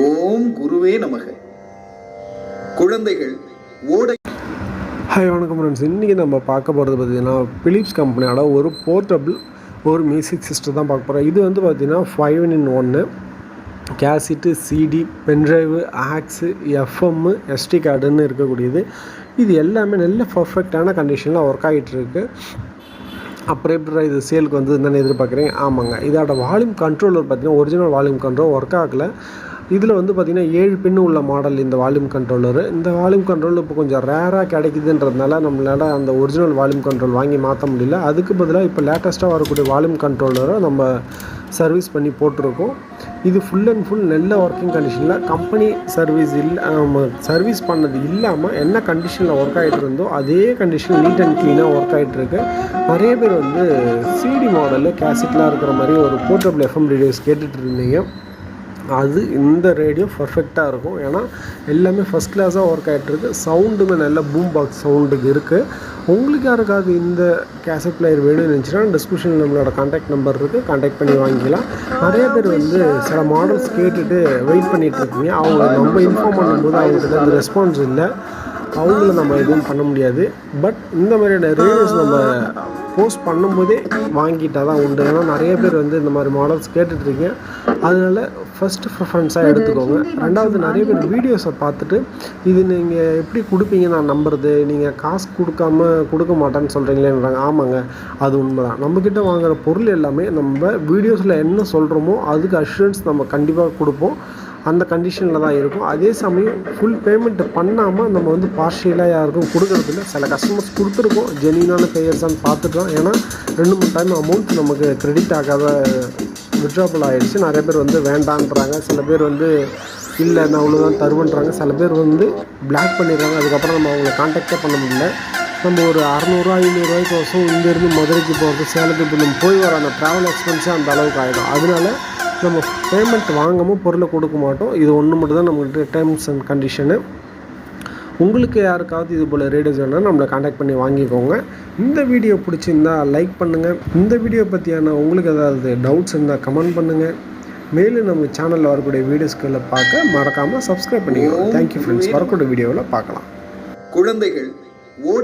ஓம் குருவே நமக. குழந்தைகள் ஓடை. ஹாய் வணக்கம் ஃப்ரெண்ட்ஸ் இன்றைக்கி நம்ம பார்க்க போகிறது பார்த்திங்கன்னா பிலிப்ஸ் கம்பெனியோட ஒரு போர்ட்டபிள் ஒரு மியூசிக் சிஸ்டம் தான் பார்க்க போகிறோம் இது வந்து பார்த்திங்கன்னா ஃபைவ் இன் ஒன்று cassette CD pendrive aux FM SD கார்டுன்னு இருக்கக்கூடியது. இது எல்லாமே நல்ல பர்ஃபெக்டான கண்டிஷனில் ஒர்க் ஆகிட்டு இருக்குது அப்புறம் எப்படி இது சேலுக்கு வந்து என்னென்னு எதிர்பார்க்குறேன்? ஆமாங்க. இதோட வால்யூம் கண்ட்ரோலர் பார்த்தீங்கன்னா ஒரிஜினல் வால்யூம் கண்ட்ரோல் ஒர்க் ஆகலை. இதில் வந்து பார்த்திங்கன்னா ஏழு பின்னு உள்ள மாடல் இந்த வால்யூம் கண்ட்ரோலர் இந்த வால்யூம் கண்ட்ரோல் இப்போ கொஞ்சம் ரேராக கிடைக்குதுன்றதுனால நம்மளால் அந்த ஒரிஜினல் வால்யூம் கண்ட்ரோல் வாங்கி மாற்ற முடியல. அதுக்கு பதிலாக இப்போ லேட்டஸ்ட்டாக வரக்கூடிய வால்யூம் கண்ட்ரோலரை நம்ம சர்வீஸ் பண்ணி போட்டிருக்கோம். இது ஃபுல் அண்ட் ஃபுல் நல்ல ஒர்க்கிங் கண்டிஷனில் கம்பெனி சர்வீஸ் இல்லை சர்வீஸ் பண்ணது இல்லாமல் என்ன கண்டிஷனில் ஒர்க் ஆகிட்டு இருந்தோ அதே கண்டிஷன் நீட் அண்ட் க்ளீனாக ஒர்க் ஆகிட்டுருக்கு நிறைய பேர் வந்து சிடி மாடலில் கேசட்லாம் இருக்கிற மாதிரி ஒரு போர்ட்டபிள் எஃப்எம் ரேடியோஸ் கேட்டுட்ருந்தீங்க அது இந்த ரேடியோ பர்ஃபெக்டாக இருக்கும். ஏன்னா எல்லாமே ஃபஸ்ட் கிளாஸாக ஒர்க் ஆகிட்டுருக்கு சவுண்டுமே நல்ல பூம் பாக்ஸ் சவுண்டுக்கு இருக்குது உங்களுக்கு யாருக்காவது இந்த கேசட் பிளேயர் வேணும்னு இருந்துச்சுன்னா டிஸ்கிரிப்ஷனில் நம்மளோட காண்டாக்ட் நம்பர் இருக்குது காண்டாக்ட் பண்ணி வாங்கிக்கலாம். நிறைய பேர் வந்து சில மாடல்ஸ் கேட்டுட்டு வெயிட் பண்ணிகிட்டு இருக்கீங்க. அவங்க நம்ம இன்ஃபார்ம் பண்ணும்போது அவங்களுக்கு அந்த ரெஸ்பான்ஸ் இல்லை. அவங்கள நம்ம எதுவும் பண்ண முடியாது. பட் இந்த மாதிரியான ரேடியோஸ் நம்ம போஸ்ட் பண்ணும்போதே வாங்கிட்டால் தான் உண்டு. ஏன்னா நிறைய பேர் வந்து இந்த மாதிரி மாடல்ஸ் கேட்டுட்ருக்கீங்க அதனால் ஃபஸ்ட்டு ப்ரிஃபரன்ஸாக எடுத்துக்கோங்க. ரெண்டாவது நிறைய பேர் வீடியோஸை பார்த்துட்டு இது நீங்கள் எப்படி கொடுப்பீங்க நான் நம்புறது நீங்கள் காசு கொடுக்காம கொடுக்க மாட்டேன்னு சொல்கிறீங்களேன்றாங்க ஆமாங்க அது உண்மை தான் நம்மக்கிட்ட வாங்குகிற பொருள் எல்லாமே நம்ம வீடியோஸில் என்ன சொல்கிறோமோ அதுக்கு அஷூரன்ஸ் நம்ம கண்டிப்பாக கொடுப்போம். அந்த கண்டிஷனில் தான் இருக்கும். அதே சமயம் ஃபுல் பேமெண்ட் பண்ணாமல் நம்ம வந்து பார்ஷியலாக யாருக்கும் கொடுக்கறதில்ல சில கஸ்டமர்ஸ் கொடுத்துருக்கோம். ஜெனியூனான பேயர்ஸான்னு பார்த்துட்டோம் ஏன்னா ரெண்டு மூணு டைம் அமௌண்ட் நமக்கு கிரெடிட் ஆகாத விட்ராபிள் ஆகிடுச்சு நிறைய பேர் வந்து வேண்டான்றாங்க. சில பேர் வந்து இல்லை நான் அவ்வளோதான் தருவேன்றாங்க. சில பேர் வந்து பிளாக் பண்ணிடுறாங்க. அதுக்கப்புறம் நம்ம அவங்கள காண்டாக்டே பண்ண முடியல. நம்ம ஒரு அறநூறுவா ஐநூறுரூவாய்க்கு வருஷம் இங்கேருந்து மதுரைக்கு போகிறது சேலத்துக்கு இப்போ நம்ம போய் வர அந்த ட்ராவல் எக்ஸ்பென்ஸே அந்த அளவுக்கு ஆகிடும் அதனால நம்ம பேமெண்ட் வாங்காமல் பொருளை கொடுக்க மாட்டோம். இது ஒன்று மட்டும் தான் நம்மகிட்ட டேர்ம்ஸ் அண்ட் கண்டிஷனு உங்களுக்கு யாருக்காவது இது போல் ரேடியோஸ் வேணால் நம்மளை காண்டாக்ட் பண்ணி வாங்கிக்கோங்க. இந்த வீடியோ பிடிச்சிருந்தா லைக் பண்ணுங்கள் இந்த வீடியோ பற்றியான உங்களுக்கு ஏதாவது டவுட்ஸ் இருந்தால் கமெண்ட் பண்ணுங்கள் மேலும் நம்ம சேனலில் வரக்கூடிய வீடியோஸ்களை பார்க்க மறக்காமல் சப்ஸ்கிரைப் பண்ணிக்கோங்க. தேங்க்யூ ஃப்ரெண்ட்ஸ் வரக்கூடிய வீடியோவில் பார்க்கலாம். குழந்தைகள் ஓட